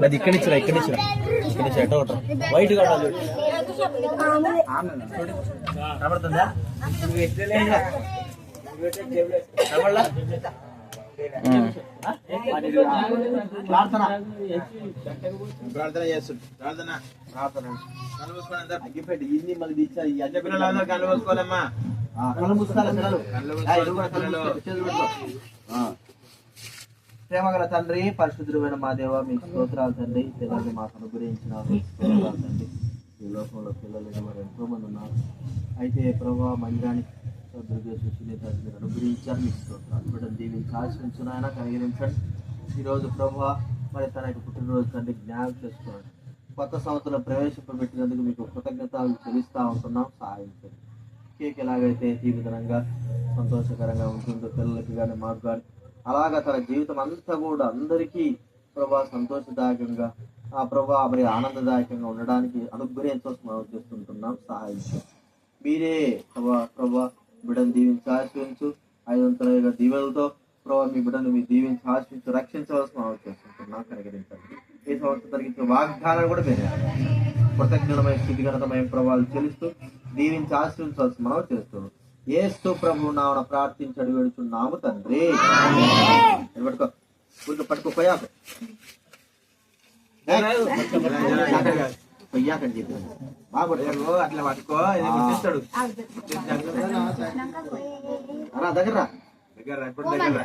అది ఇక్కడ ఇచ్చిరా ఇక్కడ ఇచ్చిరా ఇక్కడ ఇచ్చి ఒకటి వైట్ కావాలి కనబడుతుందా? కనబడలా? ప్రార్థన ప్రార్థన చేస్తుండు ప్రార్థన ప్రార్థన కళ్ళు అందరు ఇన్ని మళ్ళీ ఈ కళ్ళు మూసుకోవాలి పిల్లలు కళ్ళు మూసుకోవాలి ప్రేమగల తండ్రి పరిశుద్ధుడైన మా దేవ మీకు స్తోత్రాలు తండ్రి. పిల్లల్ని మాకు అనుగ్రహించిన స్తోత్రాలు తండ్రి. ఈ లోకంలో పిల్లలు మరి ఎంతో మంది ఉన్నారు. అయితే ప్రభా మందిరానికి దుర్గేశ్వర సునీత మీరు అనుగ్రహించారు మీకు స్తోత్రాలు బిడ్డను దీవించి ఆశ్రయించున్నాయన కలిగించండి ఈరోజు ప్రభావ మరి తన యొక్క పుట్టినరోజు తండ్రి జ్ఞానం చేసుకోండి. కొత్త సంవత్సరం ప్రవేశపెట్టినందుకు మీకు కృతజ్ఞతలు చెల్లిస్తూ ఉంటున్నాం. సహాయించండి కేక్ ఎలాగైతే తీవ్రంగా సంతోషకరంగా ఉంటుందో పిల్లలకి కానీ మాకు కానీ అలాగా తన జీవితం అంతా కూడా అందరికీ ప్రభా సంతోషదాయకంగా ఆ ప్రభా మరి ఆనందదాయకంగా ఉండడానికి అనుగ్రహించవలసి మనం చేస్తుంటున్నాం సహాయించు. మీరే ప్రభా ప్రభా బిడ్డను దీవించి ఆశ్రయించు ఐదంతల దీవెలతో ప్రభా మీ బిడ్డను మీ దీవించి ఆశ్రయించు రక్షించవలసి మనం చేస్తుంటున్నాం కనికరించండి. ఈ సంవత్సరం తగ్గించిన వాగ్దానాలు కూడా మీరే. కృతజ్ఞతమైన స్థితిగతమైన ప్రభావాలు చెల్లిస్తూ దీవించి ఆశ్రయించవలసి మనం చేస్తున్నాం. ఏస్తు ప్రభు నామన ప్రార్థించడు వేడుచున్నాము తండ్రి. పట్టుకో కొంచెం పట్టుకో పోయాక పొయ్యాకని చెప్పి. ఓ, అట్లా పట్టుకో ఇది గుర్తిస్తాడు. రా దగ్గర. దగ్గర దగ్గర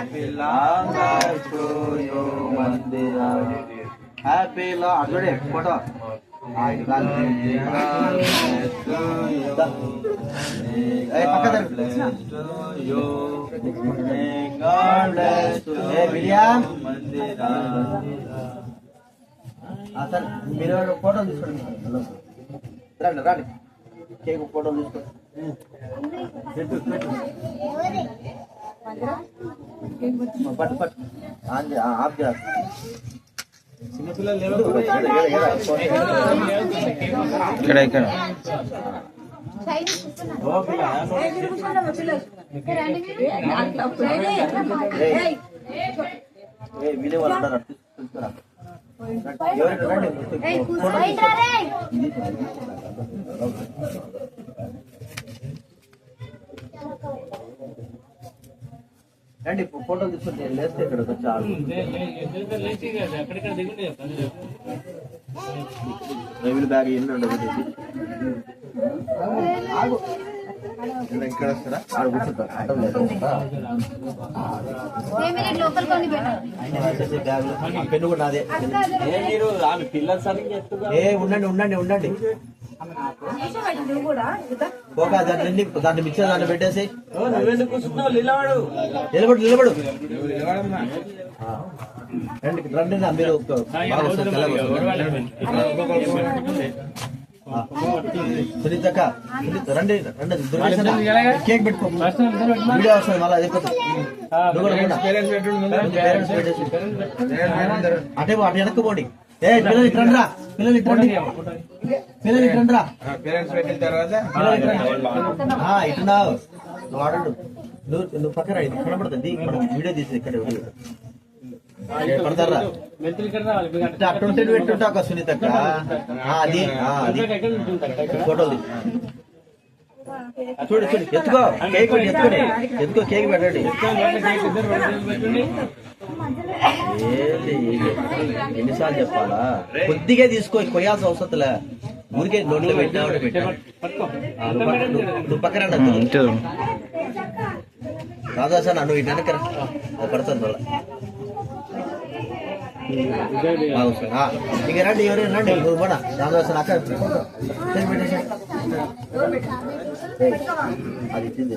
Happy long life to you. Mandira happy law photo సరే మీరు ఫోటో తీసుకోండి. రండి రండి. కేక్ ఫోటో తీసుకోండి. పెట్టు, పెట్టు. పట్టు పట్టు ఆన్ చే- ఆ, ఆఫ్ చేయాలి ఇక్కడ ఇక్కడ ఏ వీడియో వాళ్ళు ఉన్నారు అటు తీసుకురా ఎవరు రండి రండి ఫోటోలు తీసుకుంటే లేస్తే ఇక్కడ వచ్చి రైలు బ్యాగ్ ఎన్ని ఉండదు ఇక్కడ వస్తారా ఆడు పెన్ను కూడా నాదే. మీరు ఆమె పిల్లల సరిగ్గా ఏ ఉండండి ఉండండి ఉండండి. దాన్ని దాన్ని దాన్ని పెట్టేసి. నిలబడు. నిలబడు. రండి రండి మీరు. సునీతక్క సునీత రండి రండి కేక్ పెట్టుకో. వీడియో వస్తుంది మళ్ళీ అయిపోతుంది. అటే అటు వెనక్కి పోండి. ఏ పిల్లలు ఇటు రండి రా పిల్లలు ఇటు రండి పిల్లలు ఇటు రండి రా ఆ, పేరెంట్స్ పెట్టిన తర్వాత నువ్వు ఆడండు. నువ్వు నువ్వు పక్కన ఇది కనబడుతుంది మనం వీడియో తీసి ఇక్కడ పడతారా? అట్టుంటే ఎట్టుంటా ఒక సునీత అక్క? ఆ, అది అది. ఫోటోలు తీ. చూడు చూడు ఎత్తుకో. కేక్ ఎత్తుకోండి ఎత్తుకో కేక్ పెట్టండి. ఎన్నిసార్లు చెప్పాలా? కొద్దిగా తీసుకో కొయ్యాల్సిన అవసరంలే ఊరికే నోట్లో పెట్టినా ఒకటి పెట్టా ఆ, నువ్వు పక్క- నువ్వు- నువ్వు పక్కన రా, నువ్వు. ఇటు రాదా సార్ నువ్వు ఇటు వెనక మళ్ళా సార్ ఆ, ఇక రండి ఎవరు రండి? నువ్వు కూడా రామదాసన్ అక్క చేసి పెట్టేసి. ఏయ్, అది ఇచ్చింది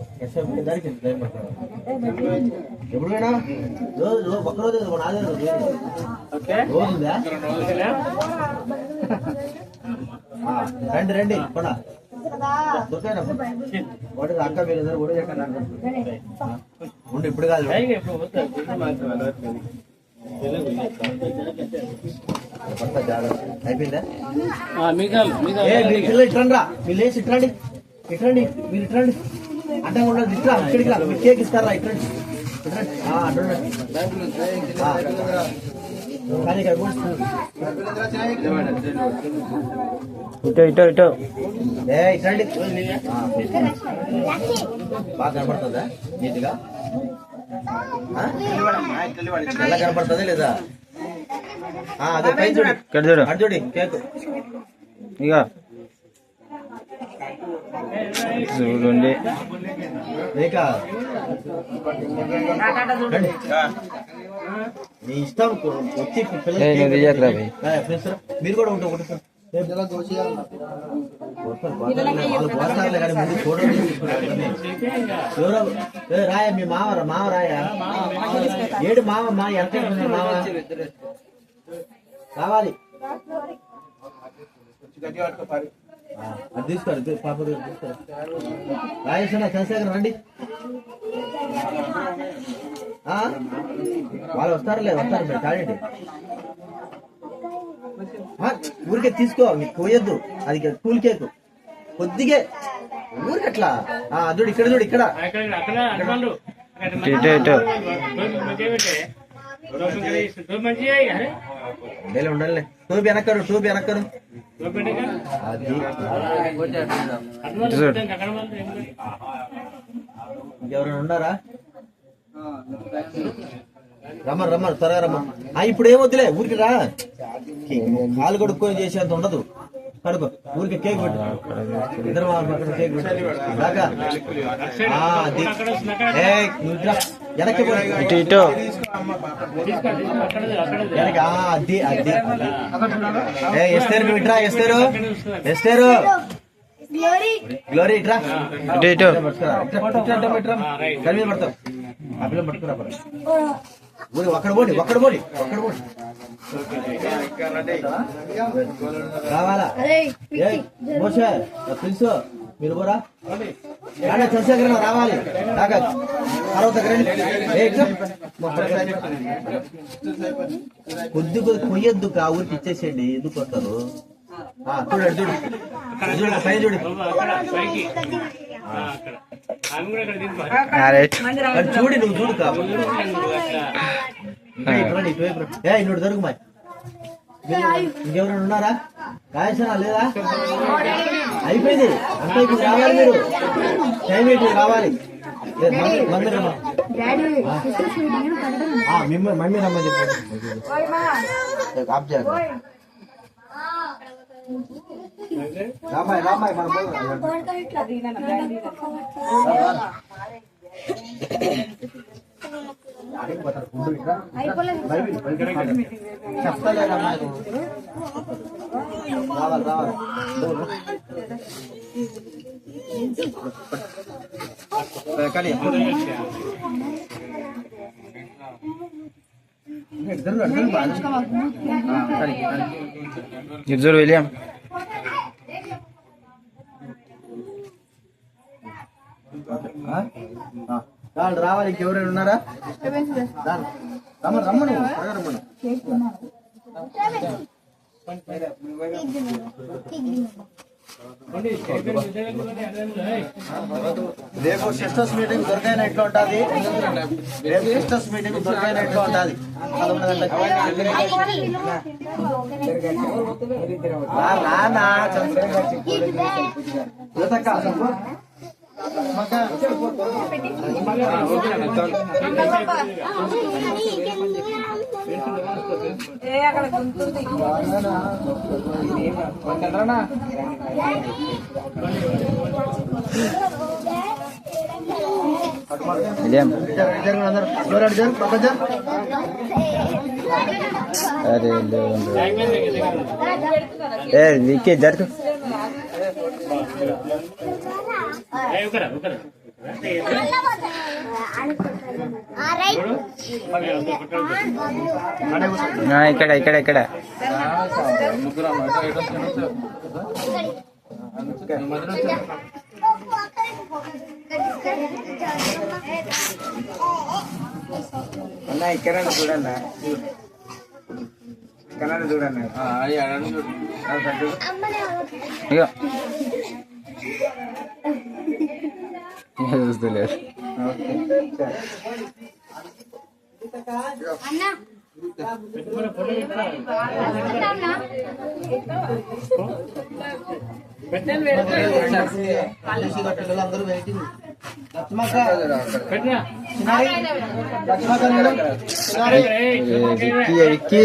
మీది? ఎస్ఎం దానికి ఎంత టైం పడుతుంది? ఎప్పుడు పోయినా రోజు రోజు ఒక్క రోజు మన ఆధార్ రోజు. రోజు ఉందా ఆ, రండి రండి కొన ఒకటి అక్క మీరు ఇద్దరు కూడా చెక్కన్నారు ఉండి ఇప్పుడు కాదు. అయిపోయిందా? ఏ, మీ పిల్లలు ఇట్రండి రా. మీరు లేచి ఇట్రండి ఇట్రండి మీరు ఇట్రండి అడ్డంగా ఉండదు ఇట్రా ఇక్కడికి రా మీరు కేక్ ఇస్తారా ఇక్కడ కూడా ఇటో ఇటో ఇటో. ఏ ఆ, బాగా కనపడుతుందా? నీట్గా? ఎలా కనపడుతుందా లేదా? అదే పై చూడు. చూడు. కేక్. ఇక రా. మీరు కూడా ఉంటాం ఒకటి చూడండి. రాయ మీ మావరా మావ రాయ. ఏడు మావ మా ఎంత మావ కావాలి అది తీసుకోరు ఇది పాప రాయేసిన చంద్రశేఖర్ రండి. ఆ? వాళ్ళు వస్తారులే వస్తారు మీరు తాడండి ఊరికే తీసుకో మీకు పోయొద్దు. అది కూల్ కేక్. కొద్దిగే. ఊరికి అట్లా. ఆ, చూడు ఇక్కడ చూడు ఇక్కడ. ఉండలే. టూబి వెనక్కడు టూబి వెనక్కడు ఇంకెవరైనా ఉన్నారా? రమ్మను రమ్మను త్వరగా రమ్మను ఆ ఇప్పుడు ఏమొద్దులే ఊరికి రా. కాలు కొడుక్కొని చేసేంత ఉండదు. కడుకో ఊరికి కేక్ పెట్టు. ఇద్దరు కేక్ పెట్టు. రాకా? ఇటు ఇటో. అది అది. ఏ ఎస్తారు నువ్వు ఇట్రా ఎస్తారు. ఎస్తారు. గ్లోరీ. ఇట్రా. ఇటు ఇటు. మీద పడతావు. ఆ పట్టుకురా. ఊరి ఒక్కడ పోండి ఒక్కడ పోండి ఒక్కడ పోండి రావాలా? పిలుసు. మీరు పోరా రాడా చంద్రశేఖర్ రావాలి. రాగా తర్వాత కొద్ది కొద్ది కొయ్యొద్దు కా ఊరికి ఇచ్చేసేయండి. ఎందుకు వస్తారు ఆ, చూడండి చూడు. చూడు పైన చూడు. చూడు నువ్వు చూడు కా. ఇటువంటి ఇటువైపు. ఏ ఇన్నోటి దొరుకు మాయ్ ఇంకెవరైనా ఉన్నారా? రాయసనా లేదా? అయిపోయింది. అంతా ఇప్పుడు రావాలి మీరు. టైం అయిపోయింది రావాలి. మమ్మీ- రమ్మ ఆ, మిమ్మ- రమ్మని చెప్పండి. ఆఫ్ చేయాలి రామాయ్ రామాయ్ మనం. అడిగిపోతారు. ఉండు ఇట్రా. Bible, Bible. చెప్తలేదమ్మా. రావాలి రావాలి. కానీ ఇద్దరు విలియం. ఆ? వాళ్ళు రావాలి రావాలి ఇంకెవరైనా ఉన్నారా? రాను. రమ్మను రమ్మను రమ్మను రేపు సిస్టర్స్ మీటింగ్ దొరికైన ఎట్లా ఉంటుంది? రేపు సిస్టర్స్ మీటింగ్ దొరికైన ఎట్లా ఉంటుంది? పదకొండు గంటలకి రానా యువతక్క, అరే ఏ నీకే జరుగు. ఇక్కడ ఇక్కడ ఇక్కడ. అన్న ఇక్కడ చూడన్నా. ఇక్కడ చూడన్నా. చూస్తలేరు అందరూ వెయిటింగ్ లక్ష్మక్క చిన్నారి లక్ష్మక్క మేడం చిన్నారి ఏ, విక్కీ విక్కీ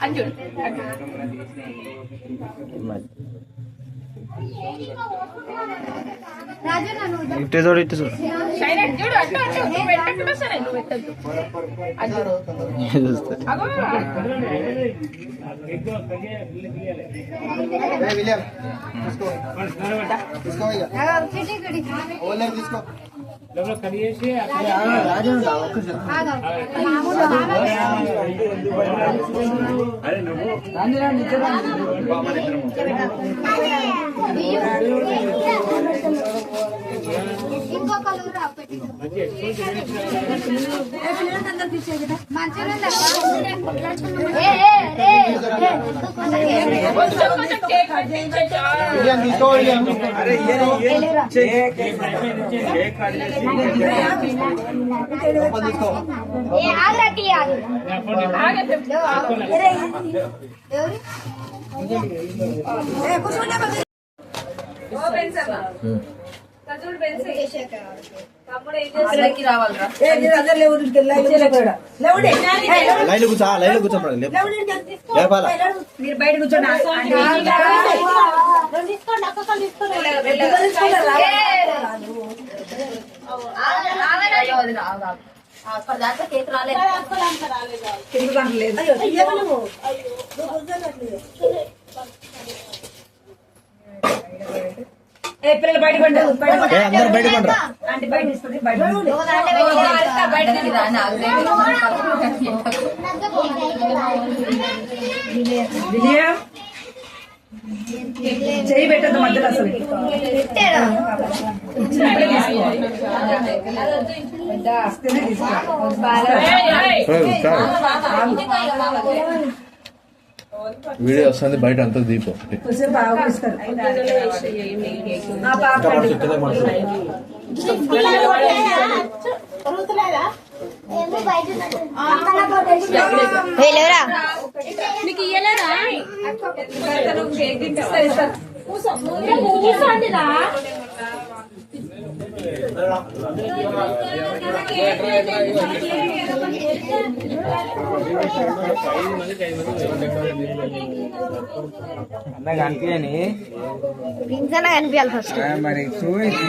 అయిపోయింది గౌలర్ ఇటు చూడు ఇటు చూడు చూస్తా ఏ విలియం తీసుకో తీసుకో ఇక ఓలర్ తీసుకో రాజు ఇంకో కలర్ విలియం తీసుకో విలియం లోపల తీసుకో లైన్ కూర్చో లైన్ కూర్చోండి లేపాల? మీరు బయట కూర్చోండి అక్కడ దాకా కేక్ రాలేదు పిల్లలు బయట అందరూ బయట తీసుకుంటే బయట పండు. విజయం చేయి పెట్టద్దు మధ్యలో అసలు ఇచ్చినప్పుడే తీసుకో. ఇస్తేనే తీసుకో. వీడియో వస్తుంది బయట అంతా దీపం కొంచెం బాగా ఇస్తారు ఆ పాప అండి. వెళ్ళరా ఇస్తారు, ఇస్తారు. అన్న కనిపించని కనిపించాలి ఫస్ట్ మరి చూసి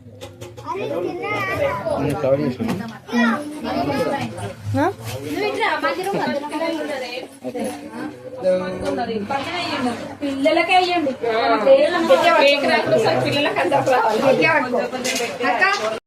పిల్లలకే రాకుండా పిల్లలకి రావాలి